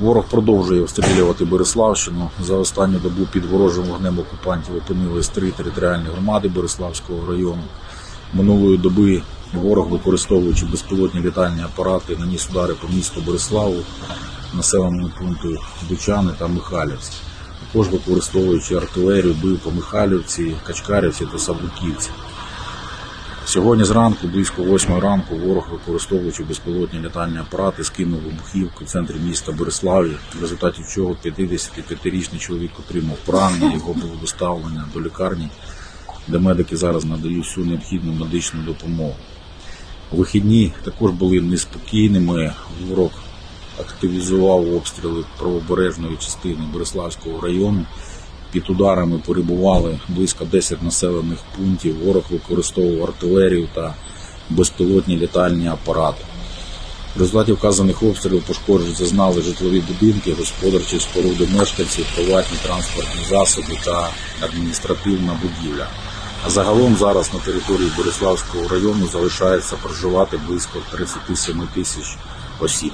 Ворог продовжує обстрілювати Береславщину. За останню добу під ворожим вогнем окупантів опинились три територіальні громади Береславського району. Минулої доби ворог, використовуючи безпілотні літальні апарати, наніс удари по місту Береславу, населеному пункту Дучани та Михайлівськ. Також використовуючи артилерію, бив по Михайлівці, Качкарівці та Савлуківці. Сьогодні зранку, близько 8 ранку, ворог, використовуючи безпілотні літальні апарати, скинув вибухівку в центрі міста Береславі, в результаті чого 55-річний чоловік отримав поранення, його було доставлено до лікарні, де медики зараз надають всю необхідну медичну допомогу. Вихідні також були неспокійними. Ворог активізував обстріли правобережної частини Береславського району. Під ударами перебували близько 10 населених пунктів. Ворог використовував артилерію та безпілотні літальні апарати. В результаті вказаних обстрілів пошкоджень зазнали житлові будинки, господарчі споруди мешканців, приватні транспортні засоби та адміністративна будівля. А загалом зараз на території Бориславського району залишається проживати близько 37 тисяч осіб.